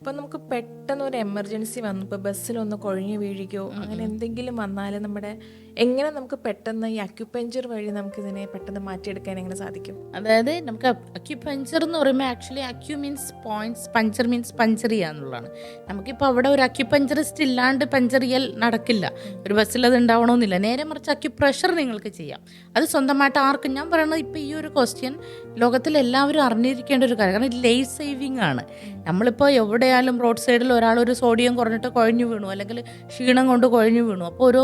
ഇപ്പൊ നമുക്ക് പെട്ടെന്ന് ഒരു എമർജൻസി വന്നു. ഇപ്പോൾ ബസ്സിലൊന്ന് കൊഴിഞ്ഞു വീഴുകയോ അങ്ങനെ എന്തെങ്കിലും വന്നാൽ നമ്മുടെ എങ്ങനെ നമുക്ക് പെട്ടെന്ന് ഈ അക്യുപഞ്ചർ വഴി നമുക്ക് ഇതിനെ പെട്ടെന്ന് മാറ്റിയെടുക്കാൻ എങ്ങനെ സാധിക്കും? അതായത് നമുക്ക് അക്യുപഞ്ചർ എന്ന് പറയുമ്പോൾ actually acu means points puncture means puncture ചെയ്യാന്നുള്ളതാണ് നമുക്കിപ്പോൾ അവിടെ ഒരു അക്യുപഞ്ചറിസ്റ്റ് ഇല്ലാണ്ട് പഞ്ചർ ചെയ്യൽ നടക്കില്ല. ഒരു ബസ്സിൽ അത് ഉണ്ടാവണമെന്നില്ല. നേരെ മറിച്ച് അക്യുപ്രഷർ നിങ്ങൾക്ക് ചെയ്യാം. അത് സ്വന്തമായിട്ട് ആർക്കും ഞാൻ പറയുന്നത് ഇപ്പോൾ ഈ ഒരു ക്വസ്റ്റ്യൻ ലോകത്തിൽ എല്ലാവരും അറിഞ്ഞിരിക്കേണ്ട ഒരു കാര്യം. കാരണം ഇത് ലൈഫ് സേവിങ് ആണ്. നമ്മളിപ്പോൾ എവിടെയായാലും റോഡ് സൈഡിൽ ഒരാൾ ഒരു സോഡിയം കുറഞ്ഞിട്ട് കുഴഞ്ഞു വീണു അല്ലെങ്കിൽ ക്ഷീണം കൊണ്ട് കുഴഞ്ഞു വീണു. അപ്പോൾ ഒരു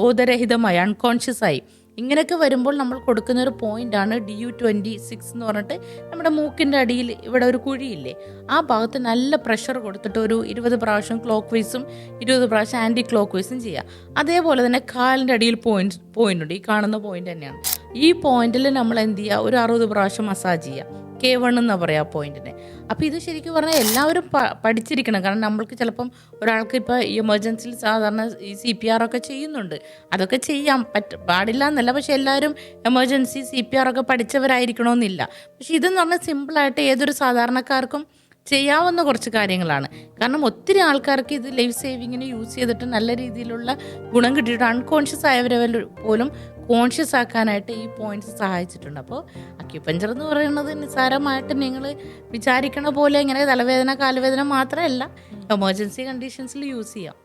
ബോധരഹിതമായി അൺകോൺഷ്യസ് ആയി. ഇങ്ങനെയൊക്കെ വരുമ്പോൾ നമ്മൾ കൊടുക്കുന്ന ഒരു പോയിന്റാണ് ഡി യു ട്വന്റി സിക്സ് എന്ന് പറഞ്ഞിട്ട് നമ്മുടെ മൂക്കിന്റെ അടിയിൽ ഇവിടെ ഒരു കുഴിയില്ലേ? ആ ഭാഗത്ത് നല്ല പ്രഷർ കൊടുത്തിട്ട് ഒരു ഇരുപത് പ്രാവശ്യം ക്ലോക്ക് വൈസും ഇരുപത് പ്രാവശ്യം ആന്റി ക്ലോക്ക് വൈസും ചെയ്യുക. അതേപോലെ തന്നെ കാലിന്റെ അടിയിൽ പോയിന്റ് പോയിന്റ് ഉണ്ട്. ഈ കാണുന്ന പോയിന്റ് തന്നെയാണ്. ഈ പോയിന്റിൽ നമ്മൾ എന്ത് ചെയ്യുക? ഒരു അറുപത് പ്രാവശ്യം മസാജ് ചെയ്യുക. കെ വൺ എന്ന് പറയാം പോയിന്റിനെ. അപ്പോൾ ഇത് ശരിക്കും പറഞ്ഞാൽ എല്ലാവരും പഠിച്ചിരിക്കണം. കാരണം നമ്മൾക്ക് ചിലപ്പം ഒരാൾക്ക് ഇപ്പോൾ എമർജൻസിയിൽ സാധാരണ ഈ സി പി ആർ ഒക്കെ ചെയ്യുന്നുണ്ട്. അതൊക്കെ ചെയ്യാൻ പറ്റ പാടില്ല എന്നല്ല. പക്ഷെ എല്ലാവരും എമർജൻസി സി പി ആർ ഒക്കെ പഠിച്ചവരായിരിക്കണമെന്നില്ല. പക്ഷെ ഇതെന്ന് പറഞ്ഞാൽ സിമ്പിളായിട്ട് ഏതൊരു സാധാരണക്കാർക്കും ചെയ്യാവുന്ന കുറച്ച് കാര്യങ്ങളാണ്. കാരണം ഒത്തിരി ആൾക്കാർക്ക് ഇത് ലൈഫ് സേവിങ്ങിന് യൂസ് ചെയ്തിട്ട് നല്ല രീതിയിലുള്ള ഗുണം കിട്ടിയിട്ട് അൺകോൺഷ്യസ് ആയവരെ പോലും കോൺഷ്യസ് ആക്കാനായിട്ട് ഈ പോയിന്റ്സ് സഹായിച്ചിട്ടുണ്ട്. അപ്പോൾ അക്യുപഞ്ചർ എന്ന് പറയുന്നത് നിസ്സാരമായിട്ട് നിങ്ങൾ വിചാരിക്കണ പോലെ ഇങ്ങനെ തലവേദന കാലുവേദന മാത്രമല്ല എമർജൻസി കണ്ടീഷൻസിൽ യൂസ് ചെയ്യാം.